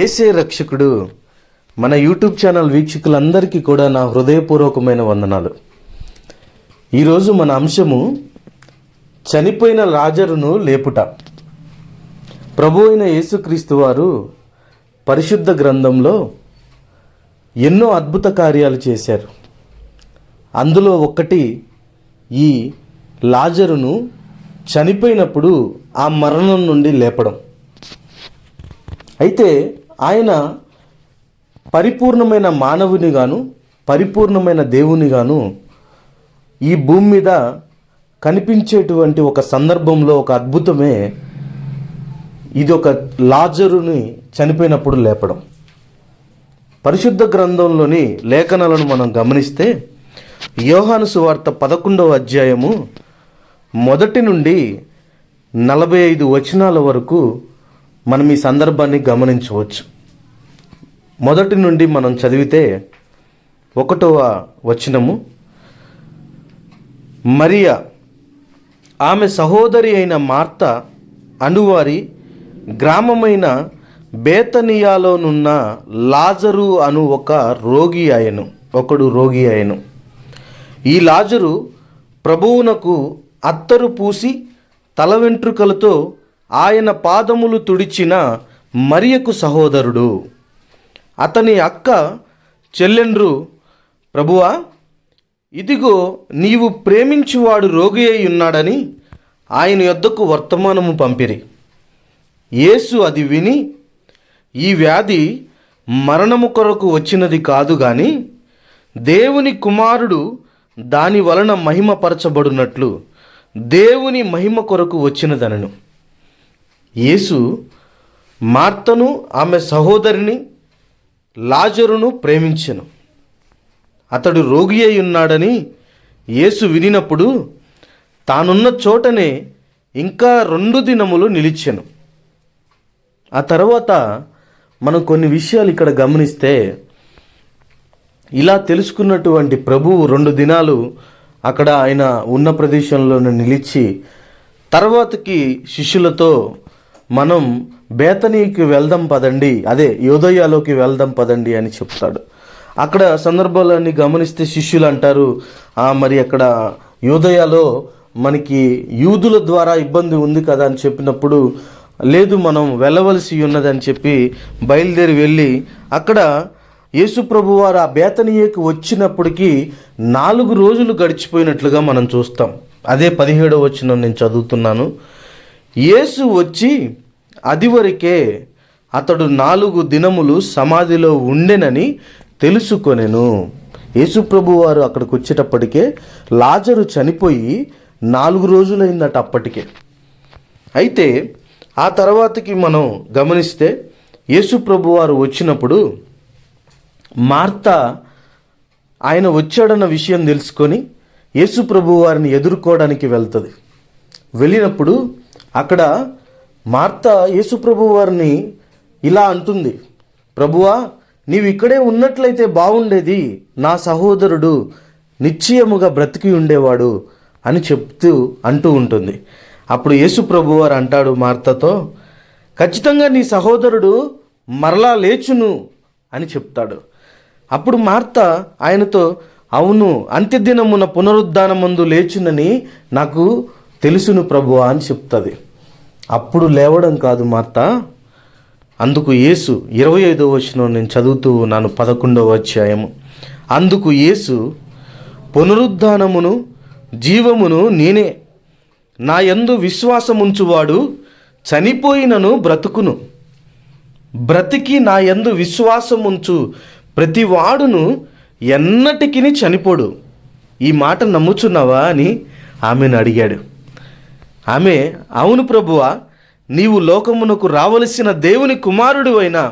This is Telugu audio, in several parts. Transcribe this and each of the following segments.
ఏసే రక్షకుడు మన యూట్యూబ్ ఛానల్ వీక్షకులందరికీ కూడా నా హృదయపూర్వకమైన వందనాలు. ఈరోజు మన అంశము చనిపోయిన లాజరును లేపుట. ప్రభు అయిన యేసుక్రీస్తు వారు పరిశుద్ధ గ్రంథంలో ఎన్నో అద్భుత కార్యాలు చేశారు. అందులో ఒకటి ఈ లాజరును చనిపోయినప్పుడు ఆ మరణం నుండి లేపడం. అయితే ఆయన పరిపూర్ణమైన మానవునిగాను పరిపూర్ణమైన దేవునిగాను ఈ భూమి మీద కనిపించేటువంటి ఒక సందర్భంలో ఒక అద్భుతమే ఇది ఒక లాజరుని చనిపోయినప్పుడు లేపడం. పరిశుద్ధ గ్రంథంలోని లేఖనాలను మనం గమనిస్తే యోహాను సువార్త పదకొండవ అధ్యాయము మొదటి నుండి నలభై ఐదు వచనాల వరకు మనం ఈ సందర్భాన్ని గమనించవచ్చు. మొదటి నుండి మనం చదివితే ఒకటవ వచనము మరియా ఆమె సహోదరి అయిన మార్త అనువారి గ్రామమైన బేతనియాలోనున్న లాజరు అను ఒక రోగి ఆయను ఒకడు రోగి ఆయను ఈ లాజరు ప్రభువునకు అత్తరు పూసి తల వెంట్రుకలతో ఆయన పాదములు తుడిచిన మరియకు సహోదరుడు. అతని అక్క చెల్లెండ్రు ప్రభువా ఇదిగో నీవు ప్రేమించువాడు రోగి అయి ఉన్నాడని ఆయన యొద్దకు వర్తమానము పంపిరి. యేసు అది విని ఈ వ్యాధి మరణము కొరకు వచ్చినది కాదు గాని దేవుని కుమారుడు దాని వలన మహిమపరచబడినట్లు దేవుని మహిమ కొరకు వచ్చినదనను. యేసు మార్తను ఆమె సహోదరిని లాజరును ప్రేమించెను. అతడు రోగి అయి ఉన్నాడని యేసు వినినప్పుడు తానున్న చోటనే ఇంకా రెండు దినములు నిలిచెను. ఆ తర్వాత మనం కొన్ని విషయాలు ఇక్కడ గమనిస్తే ఇలా తెలుసుకున్నటువంటి ప్రభువు రెండు దినాలు అక్కడ ఆయన ఉన్న ప్రదేశంలోనే నిలిచి తర్వాతకి శిష్యులతో మనం బేతనీకి వెళ్దాం పదండి. అదే యోదయాలోకి వెళ్దాం పదండి అని చెప్తాడు. అక్కడ సందర్భాలన్నీ గమనిస్తే శిష్యులు అంటారు "ఆ, మరి అక్కడ యోదయాలో మనకి యూదుల ద్వారా ఇబ్బంది ఉంది కదా అని చెప్పినప్పుడు లేదు మనం వెళ్ళవలసి ఉన్నదని చెప్పి బయలుదేరి వెళ్ళి అక్కడ యేసుప్రభు వారు ఆ బేతనీయకు వచ్చినప్పటికీ నాలుగు రోజులు గడిచిపోయినట్లుగా మనం చూస్తాం. అదే పదిహేడవ వచ్చిన నేను చదువుతున్నాను. యేసు వచ్చి అది వరకే అతడు నాలుగు దినములు సమాధిలో ఉండెనని తెలుసుకొనెను. యేసుప్రభు వారు అక్కడికి వచ్చేటప్పటికే లాజరు చనిపోయి నాలుగు రోజులైందట అప్పటికే. అయితే ఆ తర్వాతకి మనం గమనిస్తే యేసుప్రభు వారు వచ్చినప్పుడు మార్త ఆయన వచ్చాడన్న విషయం తెలుసుకొని యేసుప్రభు వారిని ఎదుర్కోవడానికి వెళ్తుంది. వెళ్ళినప్పుడు అక్కడ మార్త యేసుప్రభు వారిని ఇలా అంటుంది ప్రభువా నీవు ఇక్కడే ఉన్నట్లయితే బాగుండేది నా సహోదరుడు నిశ్చయముగా బ్రతికి ఉండేవాడు అని చెప్తూ అంటూ ఉంటుంది. అప్పుడు యేసుప్రభు వారు అంటాడు మార్తతో ఖచ్చితంగా నీ సహోదరుడు మరలా లేచును అని చెప్తాడు. అప్పుడు మార్త ఆయనతో అవును అంత్యదినమున పునరుద్ధానమందు లేచునని నాకు తెలుసును ప్రభువా అని చెప్తుంది. అప్పుడు లేవడం కాదు మార్త. అందుకు యేసు ఇరవై ఐదో వచ్చిన నేను చదువుతూ ఉన్నాను పదకొండవ అధ్యాయము. అందుకు యేసు పునరుద్ధానమును జీవమును నేనే. నా యందు విశ్వాసముంచువాడు చనిపోయినను బ్రతుకును. బ్రతికి నా యందు విశ్వాసముంచు ప్రతివాడును ఎన్నటికి చనిపోడు. ఈ మాట నమ్ముచున్నావా అని ఆమెను అడిగాడు. ఆమె అవును ప్రభువా నీవు లోకమునకు రావలసిన దేవుని కుమారుడు అయిన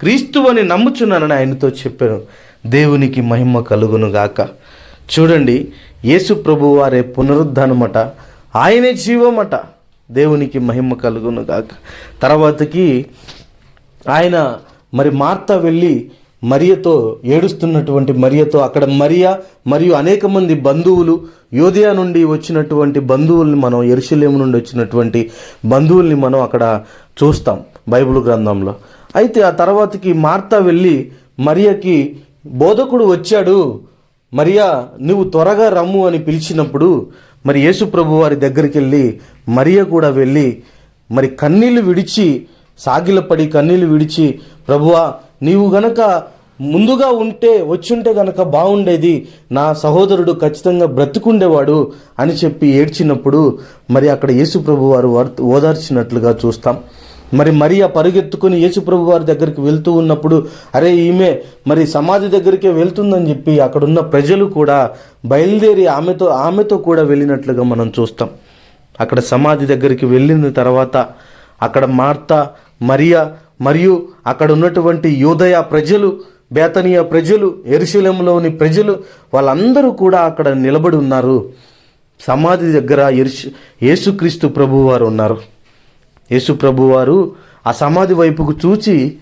క్రీస్తు అని నమ్ముచున్నానని ఆయనతో చెప్పాను. దేవునికి మహిమ కలుగును గాక. చూడండి యేసు ప్రభు వారే పునరుద్ధానమట ఆయనే జీవమట. దేవునికి మహిమ కలుగును గాక. తర్వాతకి ఆయన మరి మార్త వెళ్ళి మరియతో ఏడుస్తున్నటువంటి మరియతో అక్కడ మరియా మరియు అనేక మంది బంధువులు యోధియా నుండి వచ్చినటువంటి బంధువుల్ని మనం ఎరుసలేము నుండి వచ్చినటువంటి బంధువుల్ని మనం అక్కడ చూస్తాం బైబిల్ గ్రంథంలో. అయితే ఆ తర్వాతకి మార్తా వెళ్ళి మరియకి బోధకుడు వచ్చాడు మరియా నువ్వు త్వరగా రమ్ము అని పిలిచినప్పుడు మరి యేసు ప్రభు వారి దగ్గరికి వెళ్ళి మరియ కూడా వెళ్ళి మరి కన్నీళ్ళు విడిచి సాగిలపడి కన్నీళ్ళు విడిచి ప్రభువా నీవు గనక ముందుగా ఉంటే వచ్చుంటే గనక బాగుండేది నా సహోదరుడు ఖచ్చితంగా బ్రతుకుండేవాడు అని చెప్పి ఏడ్చినప్పుడు మరి అక్కడ యేసుప్రభు వారు ఓదార్చినట్లుగా చూస్తాం. మరి మరియా పరుగెత్తుకుని యేసుప్రభు వారి దగ్గరికి వెళ్తూ ఉన్నప్పుడు అరే ఈమె మరి సమాధి దగ్గరికే వెళ్తుందని చెప్పి అక్కడున్న ప్రజలు కూడా బయలుదేరి ఆమెతో ఆమెతో కూడా వెళ్ళినట్లుగా మనం చూస్తాం. అక్కడ సమాధి దగ్గరికి వెళ్ళిన తర్వాత అక్కడ మార్త మరియా మరియు అక్కడ ఉన్నటువంటి యోదయ ప్రజలు బేతనీయ ప్రజలు ఎరుశలంలోని ప్రజలు వాళ్ళందరూ కూడా అక్కడ నిలబడి ఉన్నారు. సమాధి దగ్గర ఎరుసు యేసుక్రీస్తు ప్రభువారు ఉన్నారు. యేసు ప్రభువారు ఆ సమాధి వైపుకు చూచి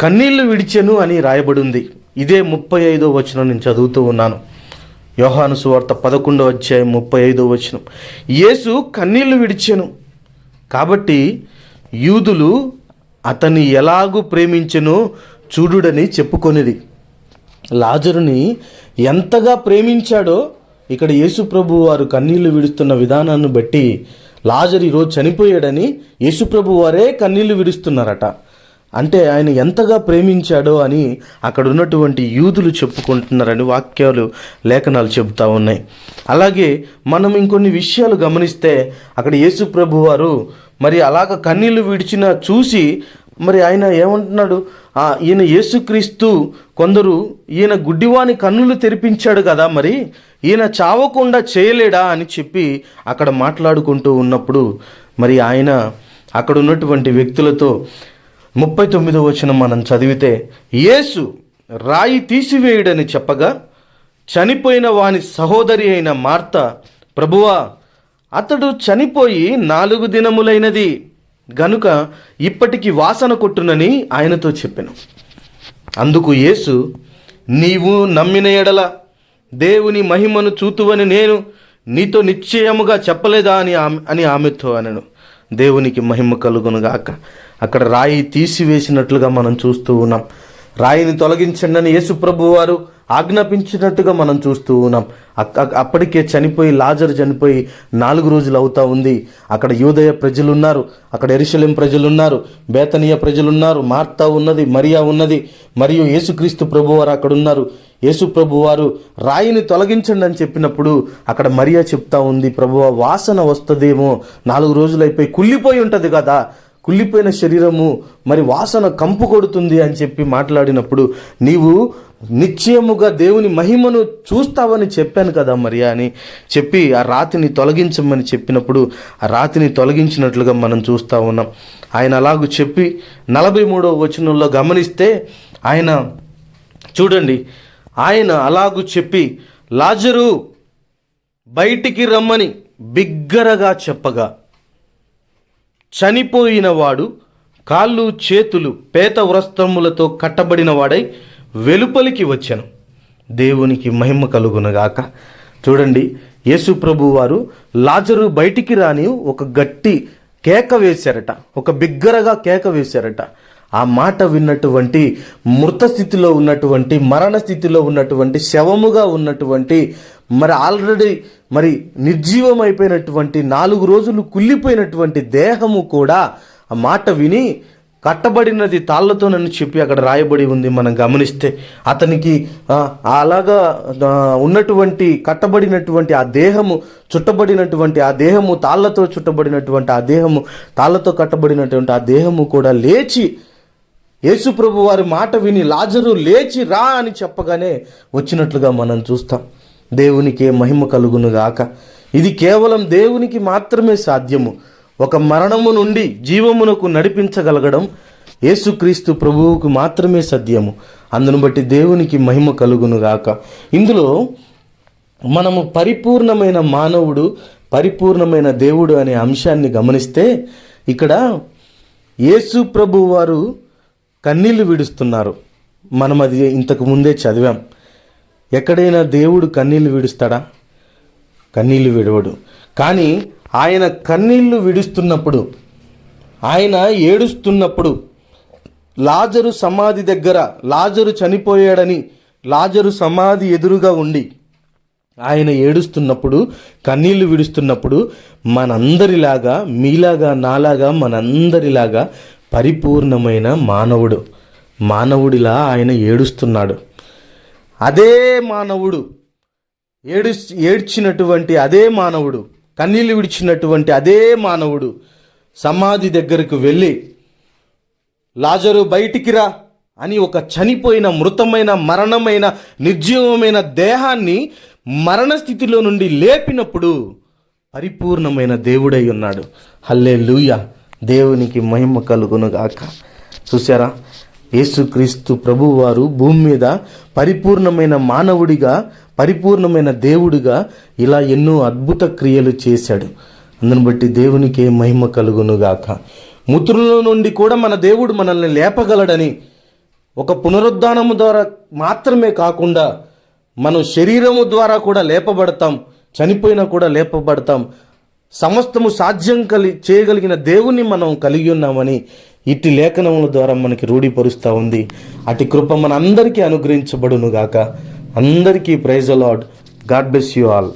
కన్నీళ్ళు విడిచెను అని రాయబడింది. ఇదే ముప్పై ఐదో వచనం నేను చదువుతూ ఉన్నాను. యోహాను సువార్త పదకొండో అధ్యాయం ముప్పై ఐదో వచనం. యేసు కన్నీళ్ళు విడిచెను. కాబట్టి యూదులు అతన్ని ఎలాగూ ప్రేమించెనో చూడుడని చెప్పుకొనిది లాజరుని ఎంతగా ప్రేమించాడో ఇక్కడ యేసుప్రభు వారు కన్నీళ్ళు విడుస్తున్న విధానాన్ని బట్టి లాజర్ ఈరోజు చనిపోయాడని యేసుప్రభు వారే కన్నీళ్ళు విడుస్తున్నారట. అంటే ఆయన ఎంతగా ప్రేమించాడో అని అక్కడ ఉన్నటువంటి యూదులు చెప్పుకుంటున్నారని వాక్యాలు లేఖనాలు చెబుతా ఉన్నాయి. అలాగే మనం ఇంకొన్ని విషయాలు గమనిస్తే అక్కడ యేసుప్రభు వారు మరి అలాగ కన్నీళ్ళు విడిచిన చూసి మరి ఆయన ఏమంటున్నాడు? ఈయన యేసుక్రీస్తు కొందరు ఈయన గుడ్డివాని కన్నులు తెరిపించాడు కదా మరి ఈయన చావకుండా చేయలేడా అని చెప్పి అక్కడ మాట్లాడుకుంటూ ఉన్నప్పుడు మరి ఆయన అక్కడ ఉన్నటువంటి వ్యక్తులతో ముప్పై తొమ్మిదో వచ్చిన మనం చదివితే యేసు రాయి తీసివేయుడని చెప్పగా చనిపోయిన వాని సహోదరి అయిన మార్త ప్రభువా అతడు చనిపోయి నాలుగు దినములైనది. గనుక ఇప్పటికి వాసన కొట్టునని ఆయనతో చెప్పాను. అందుకు యేసు నీవు నమ్మిన ఎడల దేవుని మహిమను చూతువని నేను నీతో నిశ్చయముగా చెప్పలేదా అని ఆమె అని ఆమెతో అనను. దేవునికి మహిమ కలుగునుగాక అక్కడ రాయి తీసివేసినట్లుగా మనం చూస్తూ ఉన్నాం. రాయిని తొలగించండి అని యేసు వారు ఆజ్ఞాపించినట్టుగా మనం చూస్తూ ఉన్నాం. అక్క- అప్పటికే చనిపోయి లాజరు చనిపోయి నాలుగు రోజులు అవుతా ఉంది. అక్కడ యూదయ ప్రజలు ఉన్నారు అక్కడ ఎరుశలేం ప్రజలు ఉన్నారు బేతనీయ ప్రజలు ఉన్నారు మార్తా ఉన్నది మరియా ఉన్నది మరియు యేసుక్రీస్తు ప్రభువారు అక్కడ ఉన్నారు యేసు ప్రభువారు రాయిని తొలగించండి అని చెప్పినప్పుడు అక్కడ మరియా చెప్తా ఉంది ప్రభువ వాసన వస్తుందేమో నాలుగు రోజులు అయిపోయి కుళ్ళిపోయి ఉంటుంది కదా కుళ్ళిపోయిన శరీరము మరి వాసన కంపు కొడుతుంది అని చెప్పి మాట్లాడినప్పుడు నీవు నిశ్చయముగా దేవుని మహిమను చూస్తావని చెప్పాను కదా మరియా అని చెప్పి ఆ రాతిని తొలగించమని చెప్పినప్పుడు ఆ రాతిని తొలగించినట్లుగా మనం చూస్తూ ఉన్నాం. ఆయన అలాగూ చెప్పి నలభై మూడవ వచనంలో గమనిస్తే ఆయన చూడండి ఆయన అలాగూ చెప్పి లాజరు బయటికి రమ్మని బిగ్గరగా చెప్పగా చనిపోయిన వాడు కాళ్ళు చేతులు పేత వ్రస్తములతో కట్టబడిన వాడై వెలుపలికి వచ్చాను. దేవునికి మహిమ కలుగునగాక. చూడండి యేసు ప్రభు వారు లాజరు బయటికి రాని ఒక గట్టి కేక వేశారట. ఒక బిగ్గరగా కేక వేశారట. ఆ మాట విన్నటువంటి మృత స్థితిలో ఉన్నటువంటి మరణ స్థితిలో ఉన్నటువంటి శవముగా ఉన్నటువంటి మరి ఆల్రెడీ మరి నిర్జీవం అయిపోయినటువంటి నాలుగు రోజులు కుళ్ళిపోయినటువంటి దేహము కూడా ఆ మాట విని కట్టబడినది తాళ్ళతోనని చెప్పి అక్కడ రాయబడి ఉంది. మనం గమనిస్తే అతనికి అలాగా ఉన్నటువంటి కట్టబడినటువంటి ఆ దేహము చుట్టబడినటువంటి ఆ దేహము తాళ్ళతో చుట్టబడినటువంటి ఆ దేహము తాళ్ళతో కట్టబడినటువంటి ఆ దేహము కూడా లేచి యేసుప్రభు వారి మాట విని లాజరు లేచి రా అని చెప్పగానే వచ్చినట్లుగా మనం చూస్తాం. దేవునికే మహిమ కలుగును గాక ఇది కేవలం దేవునికి మాత్రమే సాధ్యము. ఒక మరణము నుండి జీవమునకు నడిపించగలగడం యేసుక్రీస్తు ప్రభువుకు మాత్రమే సత్యము అందును బట్టి దేవునికి మహిమ కలుగును గాక. ఇందులో మనము పరిపూర్ణమైన మానవుడు పరిపూర్ణమైన దేవుడు అనే అంశాన్ని గమనిస్తే ఇక్కడ యేసు ప్రభు వారు కన్నీళ్ళు విడుస్తున్నారు. మనం అది ఇంతకు ముందే చదివాం. ఎక్కడైనా దేవుడు కన్నీళ్ళు విడుస్తాడా? కన్నీళ్ళు విడవడు. కానీ ఆయన కన్నీళ్ళు విడుస్తున్నప్పుడు ఆయన ఏడుస్తున్నప్పుడు లాజరు సమాధి దగ్గర లాజరు చనిపోయాడని లాజరు సమాధి ఎదురుగా ఉండి ఆయన ఏడుస్తున్నప్పుడు కన్నీళ్ళు విడుస్తున్నప్పుడు మనందరిలాగా మీలాగా నాలాగా మనందరిలాగా పరిపూర్ణమైన మానవుడు మానవుడిలా ఆయన ఏడుస్తున్నాడు. అదే మానవుడు ఏడు ఏడ్చినటువంటి అదే మానవుడు కన్నీళ్ళు విడిచినటువంటి అదే మానవుడు సమాధి దగ్గరకు వెళ్ళి లాజరు బయటికి రా అని ఒక చనిపోయిన మృతమైన మరణమైన నిర్జీవమైన దేహాన్ని మరణ స్థితిలో నుండి లేపినప్పుడు పరిపూర్ణమైన దేవుడై ఉన్నాడు. హల్లే దేవునికి మహిమ కలుగునుగాక. చూసారా యేసుక్రీస్తు ప్రభువారు భూమి మీద పరిపూర్ణమైన మానవుడిగా పరిపూర్ణమైన దేవుడిగా ఇలా ఎన్నో అద్భుత క్రియలు చేశాడు. అందును బట్టి దేవునికి మహిమ కలుగును గాక నుండి కూడా మన దేవుడు మనల్ని లేపగలడని ఒక పునరుద్ధానము ద్వారా మాత్రమే కాకుండా మనం శరీరము ద్వారా కూడా లేపబడతాం. చనిపోయినా కూడా లేపబడతాం. సమస్తము సాధ్యం కలి చేయగలిగిన దేవుని మనం కలిగి ఉన్నామని ఇట్టి లేఖనముల ద్వారా మనకి రూఢిపరుస్తూ ఉంది. అటు కృప మన అందరికీ అనుగ్రహించబడును గాక అందరికీ ప్రైజ్ అలాడ్ గాడ్ బ్లెస్ యూ ఆల్.